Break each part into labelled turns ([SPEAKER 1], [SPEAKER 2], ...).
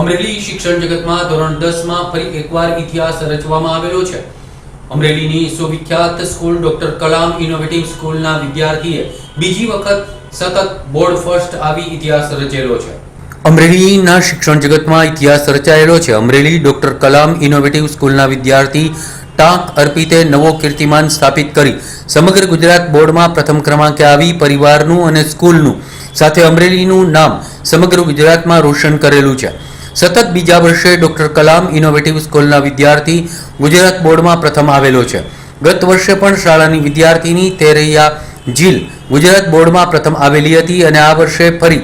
[SPEAKER 1] અમરેલી શિક્ષણ જગતમાં ધોરણ દસમાં ફરી એકવાર ઇતિહાસ રચવામાં આવેલો છે. અમરેલીની સુવિખ્યાત સ્કૂલ ડોક્ટર કલામ ઇનોવેટિવ સ્કૂલના વિદ્યાર્થીએ બીજી વખત સતત બોર્ડ ફર્સ્ટ આવી ઇતિહાસ રચેલો છે. અમરેલીના શિક્ષણ જગતમાં ઇતિહાસ રચાયેલો છે. અમરેલી ડોક્ટર કલામ ઇનોવેટિવ સ્કૂલના વિદ્યાર્થી ટાંક અર્પિતે નવો કીર્તિમાન સ્થાપિત કરી. સમગ્ર ગુજરાત બોર્ડમાં પ્રથમ ક્રમાંકે આવી પરિવારનું અને સ્કૂલનું સાથે અમરેલીનું નામ સમગ્ર ગુજરાતમાં રોશન કરેલું છે. સતત બીજા વર્ષે ડોક્ટર કલામ ઇનોવેટિવ સ્કૂલના વિદ્યાર્થી ગુજરાત બોર્ડમાં પ્રથમ આવેલો છે. ગત વર્ષે પણ શાળાની વિદ્યાર્થીની તેરૈયા જીલ ગુજરાત બોર્ડમાં પ્રથમ આવેલી હતી અને આ વર્ષે ફરી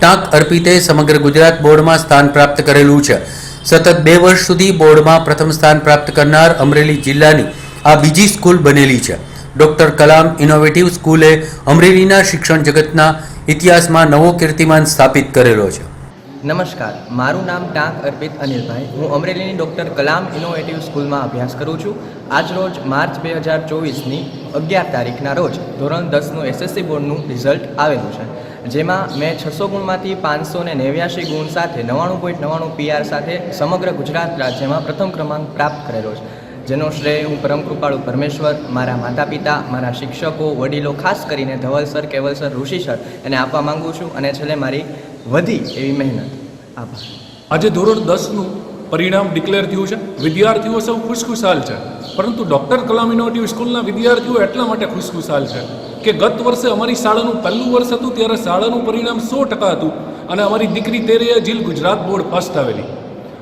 [SPEAKER 1] ટાંક અર્પિતે સમગ્ર ગુજરાત બોર્ડમાં સ્થાન પ્રાપ્ત કરેલું છે. સતત બે વર્ષ સુધી બોર્ડમાં પ્રથમ સ્થાન પ્રાપ્ત કરનાર અમરેલી જિલ્લાની આ બીજી સ્કૂલ બનેલી છે. ડોક્ટર કલામ ઇનોવેટિવ સ્કૂલે અમરેલીના શિક્ષણ જગતના ઇતિહાસમાં નવો કીર્તિમાન સ્થાપિત કરેલો છે.
[SPEAKER 2] નમસ્કાર, મારું નામ ટાંક અર્પિત અનિલભાઈ. હું અમરેલીની ડૉક્ટર કલામ ઇનોવેટિવ સ્કૂલમાં અભ્યાસ કરું છું. આજ રોજ માર્ચ બે હજાર ચોવીસની અગિયાર તારીખના રોજ ધોરણ દસનું એસએસસી બોર્ડનું રિઝલ્ટ આવેલું છે, જેમાં મેં છસો ગુણમાંથી પાંચસો ને નેવ્યાસી ગુણ સાથે નવ્વાણું પોઈન્ટ નવ્વાણું પીઆર સાથે સમગ્ર ગુજરાત રાજ્યમાં પ્રથમ ક્રમાંક પ્રાપ્ત કરેલો છે. જેનો શ્રેય હું પરમ કૃપાળુ પરમેશ્વર, મારા માતા પિતા મારા શિક્ષકો, વડીલો, ખાસ કરીને Dhaval sir Keval sir Rishi sir એને આપવા માંગુ છું. અને છેલ્લે મારી વધી એવી મહેનત. આભાર.
[SPEAKER 3] આજે ધોરણ દસનું પરિણામ ડિક્લેર થયું છે. વિદ્યાર્થીઓ સૌ ખુશખુશાલ છે. પરંતુ ડૉક્ટર કલામ ઇનોવેટિવ સ્કૂલના વિદ્યાર્થીઓ એટલા માટે ખુશખુશાલ છે કે ગત વર્ષે અમારી શાળાનું પહેલું વર્ષ હતું, ત્યારે શાળાનું પરિણામ સો ટકા હતું અને અમારી દીકરી તેરૈયા જીલ ગુજરાત બોર્ડ ફર્સ્ટ આવેલી.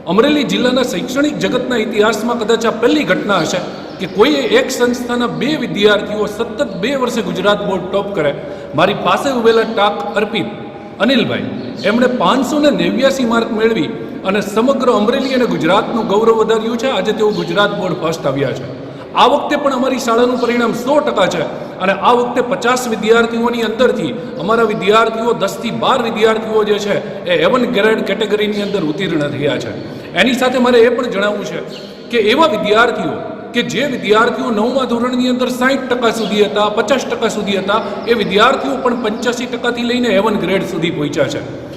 [SPEAKER 3] અમરેલી જિલ્લાના શૈક્ષણિક જગતના ઇતિહાસમાં કદાચ આ પહેલી ઘટના હશે કે કોઈએ એક સંસ્થાના બે વિદ્યાર્થીઓ સતત બે વર્ષે ગુજરાત બોર્ડ ટોપ કરે. મારી પાસે ઉભેલા ટાક અર્પિત અનિલભાઈ, એમણે પાંચસો ને નેવ્યાસી માર્ક મેળવી અને સમગ્ર અમરેલી અને ગુજરાતનું ગૌરવ વધાર્યું છે. આજે તેઓ ગુજરાત બોર્ડ ફર્સ્ટ આવ્યા છે. આ વખતે પણ અમારી શાળાનું પરિણામ સો ટકા છે અને આ વખતે પચાસ વિદ્યાર્થીઓની અંદરથી અમારા વિદ્યાર્થીઓ દસથી બાર વિદ્યાર્થીઓ જે છે એ એવન ગ્રેડ કેટેગરીની અંદર ઉત્તીર્ણ થયા છે. એની સાથે મારે એ પણ જણાવવું છે કે એવા વિદ્યાર્થીઓ કે જે વિદ્યાર્થીઓ નવમા ધોરણની અંદર સાહીઠ ટકા સુધી હતા, પચાસ ટકા સુધી હતા, એ વિદ્યાર્થીઓ પણ પંચ્યાસી ટકાથી લઈને એવન ગ્રેડ સુધી પહોંચ્યા છે.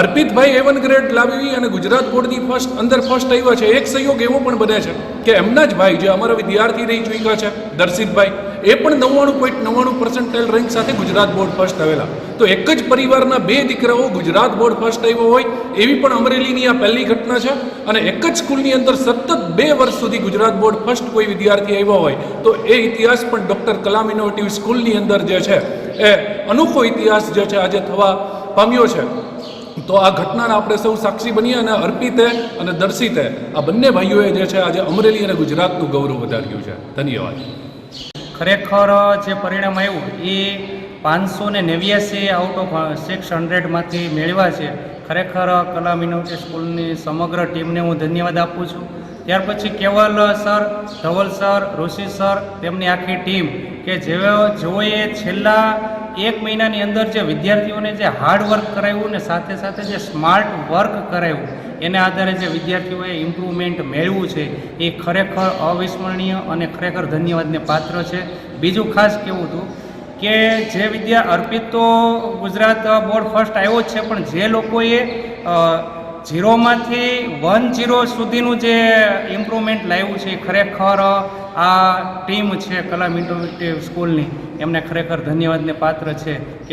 [SPEAKER 3] અર્પિતભાઈ એવન ગ્રેડ લાવી અને ગુજરાત બોર્ડની ફર્સ્ટ અંદર ફર્સ્ટ આવ્યા છે. એક સહયોગ એવો પણ બને છે કે એમના જ ભાઈ જે અમારા વિદ્યાર્થી રહી ચૂક્યા છે, દર્શિતભાઈ, એ પણ નવ્વાણું પોઈન્ટ નવ્વાણું પર્સન્ટેલ રેન્ક સાથે ગુજરાત બોર્ડ ફર્સ્ટ આવેલા. તો એક જ પરિવારના બે દીકરાઓ ગુજરાત બોર્ડ ફર્સ્ટ આવ્યો હોય, એવી પણ અમરેલીની આ પહેલી ઘટના છે. અને એક જ સ્કૂલની અંદર સતત બે વર્ષ સુધી ગુજરાત બોર્ડ ફર્સ્ટ કોઈ વિદ્યાર્થી આવ્યો હોય, તો એ ઇતિહાસ પણ ડૉક્ટર કલામ ઇનોવેટિવ સ્કૂલની અંદર જે છે, એ અનોખો ઇતિહાસ જે છે, આજે થવા પામ્યો છે. તો આ ઘટનાના આપણે સૌ સાક્ષી બનીએ અને અર્પિતે અને દર્શિતે. આ બંને ભાઈઓએ જે છે, આજે અમરેલી અને ગુજરાતનું ગૌરવ વધાર્યું છે. ધન્યવાદ.
[SPEAKER 4] ખરેખર જે પરિણામ આવ્યું, એ પાંચસો ને નેવ્યાસી આઉટ ઓફ સિક્સ હંડ્રેડમાંથી મેળવ્યા છે. ખરેખર કલા મિનોટી સ્કૂલની સમગ્ર ટીમને હું ધન્યવાદ આપું છું. ત્યાર પછી Keval sir, Dhaval sir, Rishi sir, તેમની આખી ટીમ કે જેઓ જેઓએ છેલ્લા એક મહિનાની અંદર જે વિદ્યાર્થીઓને જે હાર્ડ વર્ક કરાવ્યું ને સાથે સાથે જે સ્માર્ટ વર્ક કરાવ્યું, એના આધારે જે વિદ્યાર્થીઓએ ઇમ્પ્રુવમેન્ટ મેળવ્યું છે, એ ખરેખર અવિસ્મરણીય અને ખરેખર ધન્યવાદને પાત્ર છે. બીજું ખાસ કેવું હતું કે જે વિદ્યા અર્પિત તો ગુજરાત બોર્ડ ફર્સ્ટ આવ્યો જ છે, પણ જે લોકોએ ઝીરોમાંથી વન ઝીરો સુધીનું જે ઇમ્પ્રુવમેન્ટ લાવ્યું છે ખરેખર આ ટીમ છે કલા ઇન્ટોવેટિવ સ્કૂલની. એમને ખરેખર ધન્યવાદને પાત્ર છે